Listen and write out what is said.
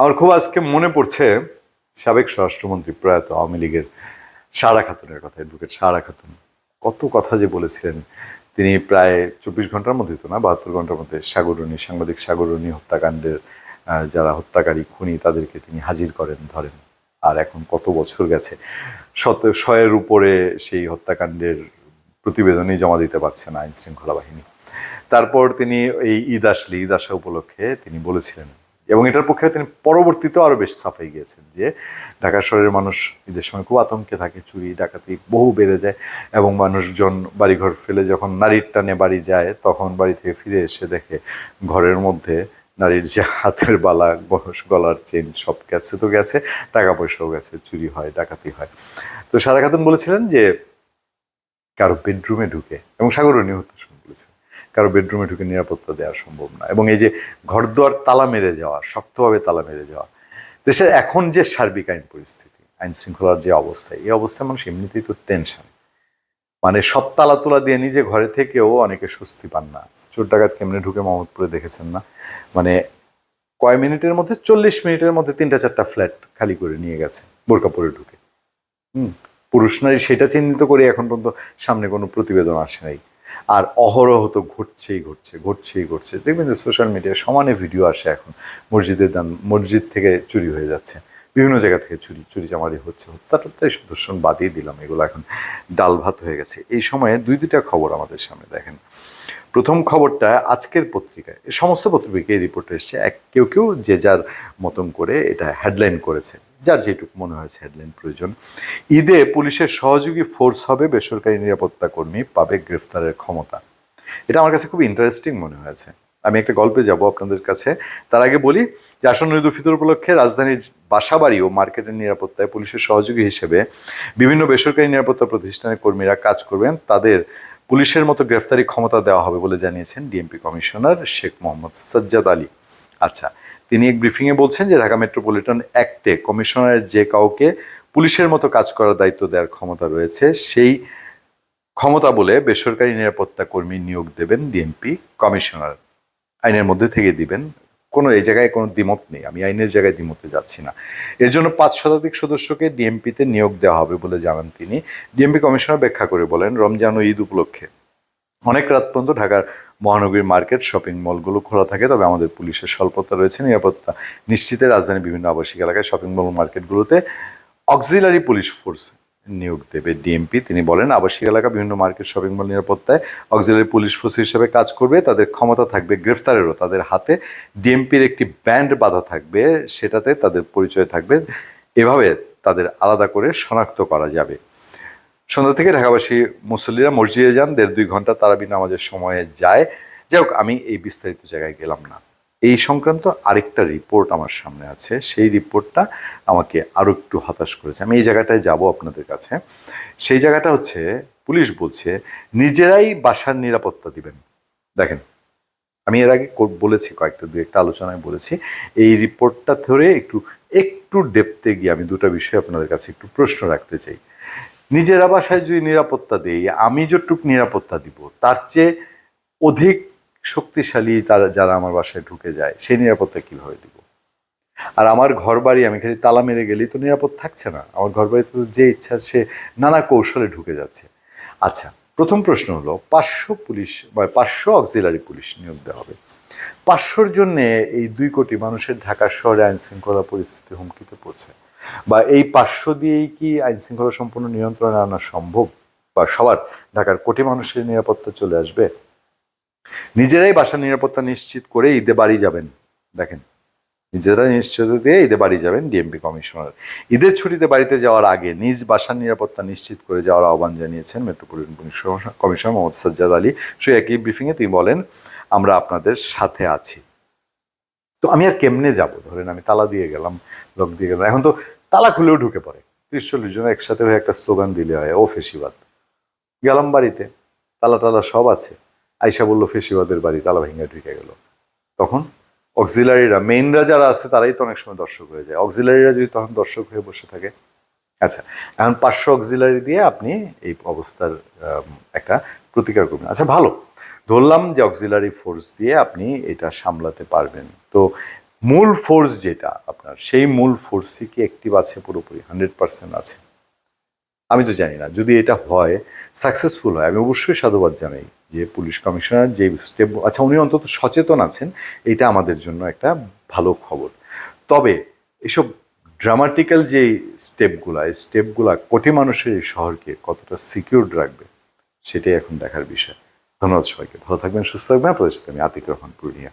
আমার খুব আজকে মনে পড়ছে সাবেক স্বরাষ্ট্রমন্ত্রী প্রয়াত আওয়ামী লীগের সারা খাতুনের কথা অ্যাডভোকেট সারা খাতুন। কত কথা যে বলেছিলেন। তিনি প্রায় চব্বিশ ঘণ্টার মধ্যে তো না, বাহাত্তর ঘণ্টার মধ্যে সাগরণী সাংবাদিক সাগরণী হত্যাকাণ্ডের যারা হত্যাকারী খুনি, তাদেরকে তিনি হাজির করেন, ধরেন। আর এখন কত বছর গেছে, শত, শয়ের উপরে সেই হত্যাকাণ্ডের প্রতিবেদনই জমা দিতে পারছে না আইন শৃঙ্খলা বাহিনী। তারপর তিনি এই ঈদ আসলে, ঈদ আসা উপলক্ষে তিনি বলেছিলেন এবং এটার পক্ষে তিনি পরবর্তীতে আরও বেশ সাফাই গিয়েছেন যে ঢাকা শহরের মানুষ ঈদের সময় খুব আতঙ্কে থাকে, চুরি, ডাকাতি বহু বেড়ে যায় এবং মানুষজন বাড়িঘর ফেলে যখন নারীর টানে বাড়ি যায়, তখন বাড়ি থেকে ফিরে এসে দেখে ঘরের মধ্যে নারীর যে হাতের বালা, গলার চেন সব গেছে তো গেছে টাকা পয়সাও গেছে, চুরি হয়, ডাকাতি হয়। তো সারা খাতুন বলেছিলেন যে কারও বেডরুমে ঢুকে এবং সাগরণী হতে কারও বেডরুমে ঢুকে নিরাপত্তা দেওয়া সম্ভব না। এবং এই যে ঘরদুয়ার তালা মেরে যাওয়া, শক্তভাবে তালা মেরে যাওয়া, দেশের এখন যে সার্বিক আইন পরিস্থিতি, আইন শৃঙ্খলার যে অবস্থা, এই অবস্থায় মানুষ এমনিতেই তো টেনশন মানে সব তালা তোলা দিয়ে নিজে ঘরে থেকেও অনেকে স্বস্তি পান না। চোর ডাকাত কেমনে ঢুকে মোহাম্মদপুরে দেখেছেন না? মানে কয় মিনিটের মধ্যে, চল্লিশ মিনিটের মধ্যে তিনটা চারটা ফ্ল্যাট খালি করে নিয়ে গেছে বোরকা পরে ঢুকে। হুম, পুরুষ নারী সেটা চিহ্নিত করে এখন পর্যন্ত সামনে কোনো প্রতিবেদন আসে নাই। আর অহরহ তো ঘটছেই ঘটছে ঘটছেই ঘটছে। দেখবেন যে সোশ্যাল মিডিয়ায় সমানে ভিডিও আসে এখন। মসজিদের দান, মসজিদ থেকে চুরি হয়ে যাচ্ছে। বিভিন্ন জায়গা থেকে চুরি চুরি চামারি হচ্ছে হত্যা টত্যা এসব দর্শন বাদিয়ে দিলাম এগুলো এখন। ডাল ভাত হয়ে গেছে। এই সময়ে দুই দুইটা খবর আমাদের সামনে দেখেন। প্রথম খবরটা আজকের পত্রিকায় সমস্ত পত্রিকায় রিপোর্ট এসেছে। এক, কেউ কেউ যে যার মতন করে এটা হেডলাইন করেছে, যার যেটুকু মনে হয়েছে হেডলাইন প্রয়োজন। ঈদে পুলিশের সহযোগী ফোর্স হবে, বেসরকারি নিরাপত্তা কর্মী পাবে গ্রেফতারের ক্ষমতা। এটা আমার কাছে খুব ইন্টারেস্টিং মনে হয়েছে। আমি একটা গল্পে যাব আপনাদের কাছে। তার আগে বলি যে আসন্ন ঈদ ফিতর উপলক্ষে রাজধানীর বাসাবাড়ি ও মার্কেটের নিরাপত্তায় পুলিশের সহযোগী হিসেবে বিভিন্ন বেসরকারি নিরাপত্তা প্রতিষ্ঠানের কর্মীরা কাজ করবেন। তাদের পুলিশের মতো গ্রেফতারি ক্ষমতা দেওয়া হবে বলে জানিয়েছেন ডিএমপি কমিশনার শেখ মোহাম্মদ সাজ্জাদ আলী। আচ্ছা তিনি এক ব্রিফিংয়ে বলছেন যে ঢাকা মেট্রোপলিটন অ্যাক্টে কমিশনারের যে কাউকে পুলিশের মতো কাজ করার দায়িত্ব দেওয়ার ক্ষমতা রয়েছে, সেই ক্ষমতা বলে বেসরকারি নিরাপত্তা কর্মী নিয়োগ দেবেন ডিএমপি কমিশনার। আইনের মধ্যে থেকে দিবেন কোনো, এই জায়গায় কোনো দ্বিমত নেই। আমি আইনের জায়গায় দ্বিমতে যাচ্ছি না। এর জন্য পাঁচ শতাধিক সদস্যকে ডিএমপিতে নিয়োগ দেওয়া হবে বলে জানান তিনি। ডিএমপি কমিশনার ব্যাখ্যা করে বলেন, রমজান ও ঈদ উপলক্ষে অনেক রাত পর্যন্ত ঢাকার মহানগরীর মার্কেট, শপিং মলগুলো খোলা থাকে, তবে আমাদের পুলিশের স্বল্পতা রয়েছে, নিরাপত্তা নিশ্চিতে রাজধানীর বিভিন্ন আবাসিক এলাকায় শপিং মল মার্কেটগুলোতে অক্সিলারি পুলিশ ফোর্স নিয়োগ দেবে ডিএমপি। তিনি বলেন, আবাসিক এলাকা, বিভিন্ন মার্কেট, শপিং মল নিরাপত্তায় অক্সিলারি পুলিশ ফোর্স হিসেবে কাজ করবে, তাদের ক্ষমতা থাকবে গ্রেফতারেরও, তাদের হাতে ডিএমপির একটি ব্যান্ড বাধা থাকবে, সেটাতে তাদের পরিচয় থাকবে। এভাবে তাদের আলাদা করে শনাক্ত করা যাবে। সন্ধ্যা থেকে ঢাকাবাসী মুসল্লিরা মসজিদে যান, দেড় দুই ঘণ্টা তারাবি নামাজের সময়ে যায়। যাই হোক, আমি এই বিস্তারিত জায়গায় গেলাম না। এই সংক্রান্ত আরেকটা রিপোর্ট আমার সামনে আছে। সেই রিপোর্টটা আমাকে আরও একটু হতাশ করেছে। আমি এই জায়গাটায় যাব আপনাদের কাছে। সেই জায়গাটা হচ্ছে, পুলিশ বলছে, নিজেরাই বাসার নিরাপত্তা দিবেন। দেখেন, আমি এর আগে বলেছি কয়েকটা, দু একটা আলোচনায় বলেছি। এই রিপোর্টটা ধরে একটু একটু ডেপতে গিয়ে আমি দুটো বিষয় আপনাদের কাছে একটু প্রশ্ন রাখতে চাই। নিজেরা বাসায় যদি নিরাপত্তা দেই, আমি যতটুক নিরাপত্তা দিব, তার চেয়ে অধিক শক্তিশালী তারা যারা আমার বাসায় ঢুকে যায়, সেই নিরাপত্তা কীভাবে দিব? আর আমার ঘর বাড়ি আমি খালি তালা মেরে গেলেই তো নিরাপদ থাকছে না। আমার ঘর বাড়িতে তো যে ইচ্ছা, সে নানা কৌশলে ঢুকে যাচ্ছে। আচ্ছা প্রথম প্রশ্ন হলো, পাঁচশো পুলিশ বা পাঁচশো অক্সিলারি পুলিশ নিয়োগ দেওয়া হবে। পাঁচশোর জন্যে এই দুই কোটি মানুষের ঢাকা শহরে আইন শৃঙ্খলা পরিস্থিতি হুমকিতে পড়ছে। বা এই পাঁচশো দিয়েই কি আইন শৃঙ্খলা সম্পূর্ণ নিয়ন্ত্রণে আনা সম্ভব? বা সবার ঢাকার কোটি মানুষের নিরাপত্তা চলে আসবে? নিজেরাই বাসার নিরাপত্তা নিশ্চিত করে ঈদে বাড়ি যাবেন। দেখেন, নিজেরা নিশ্চিত দিয়ে ঈদে বাড়ি যাবেন ডিএমপি কমিশনার। ঈদের ছুটিতে বাড়িতে যাওয়ার আগে নিজ বাসার নিরাপত্তা নিশ্চিত করে যাওয়ার আহ্বান জানিয়েছেন metropolitan police commissioner Mohammad Sajjad Ali. সেই একই ব্রিফিংয়ে তিনি বলেন, আমরা আপনাদের সাথে আছি। তো আমি আর কেমনে যাব? ধরেন আমি তালা দিয়ে গেলাম লক দিয়ে গেলাম। এখন তো তালা খুলেও ঢুকে পড়ে। ত্রিশ চল্লিশ জন একসাথে হয়ে একটা স্লোগান দিলে হয় ও ফেসিবাদ গেলাম বাড়িতে, তালা টালা সব আছে। আইসা বলল, ফেসিবাদের বাড়ি তালা ভেঙে ঢুকে গেল। তখন অক্সিলারিরা, মেইনরা যারা আছে, তারাই তো অনেক সময় দর্শক হয়ে যায়। অক্সিলারিরা যদি তখন দর্শক হয়ে বসে থাকে আচ্ছা এখন পাঁচশো অক্সিলারি দিয়ে আপনি এই অবস্থার একটা প্রতিকার করবেন। আচ্ছা ভালো। ধরলাম যে অক্সিলারি ফোর্স দিয়ে আপনি এটা সামলাতে পারবেন। তো মূল ফোর্স যেটা আপনার, সেই মূল ফোর্সই কি অ্যাক্টিভ আছে পুরোপুরি? হান্ড্রেড পার্সেন্ট আছে। আমি তো জানি না, যদি এটা হয় সাকসেসফুল হয়, আমি অবশ্যই সাধুবাদ জানাই যে পুলিশ কমিশনার যে স্টেপ আচ্ছা উনি অন্তত সচেতন আছেন, এটা আমাদের জন্য একটা ভালো খবর। তবে এসব ড্রামাটিক্যাল যে স্টেপগুলা এই স্টেপগুলা কোটি মানুষের এই শহরকে কতটা সিকিউর রাখবে, সেটাই এখন দেখার বিষয়। ধন্যবাদ সবাইকে। ভালো থাকবেন, সুস্থ থাকবেন। আপনাদের সাথে আমি আতিক রহমান পূর্ণিয়া